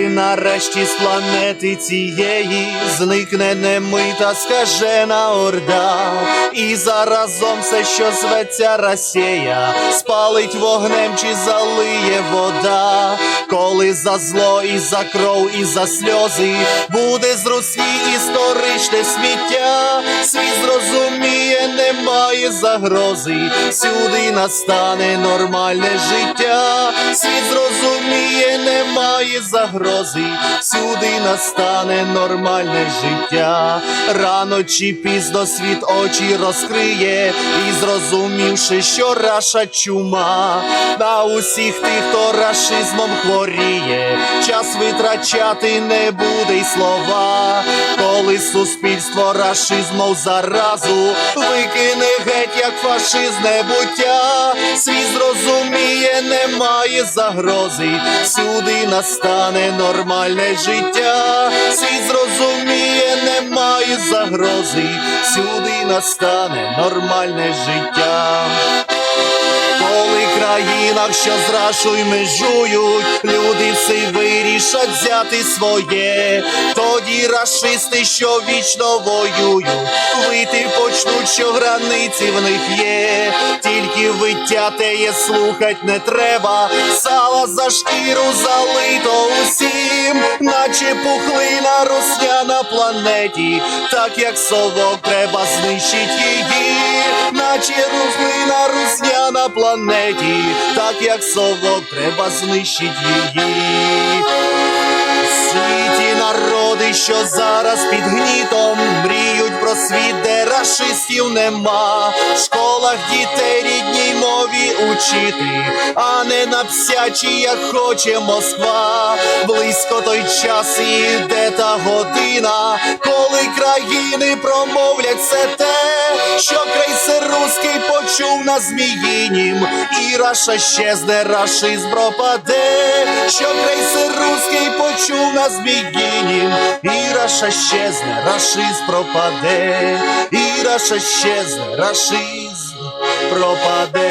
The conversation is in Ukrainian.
нарешті з планети цієї зникне немита скажена орда, і заразом все, що зветься Росія, спалить вогнем чи залиє вода, коли за зло і за кров, і за сльози буде з Русі історичне сміття, світ зрозуміє, немає загрози, сюди настане нормальне життя, світ зрозуміє, немає загрози, сюди настане нормальне життя, рано чи пізно світ очі розкриє, і зрозумівши, що раша чума, на усіх тих, хто рашизмом хворіє, час витрачати не буде й слова, коли суспільство рашизмов заразу викине геть, як фашизм небуття, світ зрозуміє, немає загрози, всюди настане нормальне життя, світ зрозуміє, немає загрози, всюди настане нормальне життя. Країнах, що з Рашою межують, люди все вирішать взяти своє, тоді рашисти, що вічно воюють, вити почнуть, що границі в них є, тільки виття теє слухать не треба, сала за шкіру залито усім, наче пухлина русня на планеті, так як совок треба знищить її, наче руслина русня на планеті, так як совок треба знищить її. Світі народи, що зараз під гнітом, мріють про світ, де рашистів нема. В школах дітей рідній мові учити, а не на псячі, як хоче Москва. Близько той час і йде та година, коли країни промовлять все те, що крейсер руський почув на зміїнім, і раша щезне, рашизм пропаде, що крейсер руський почув на зміїнім, і раша щезне, рашизм пропаде, і раша щезне, рашизм пропаде.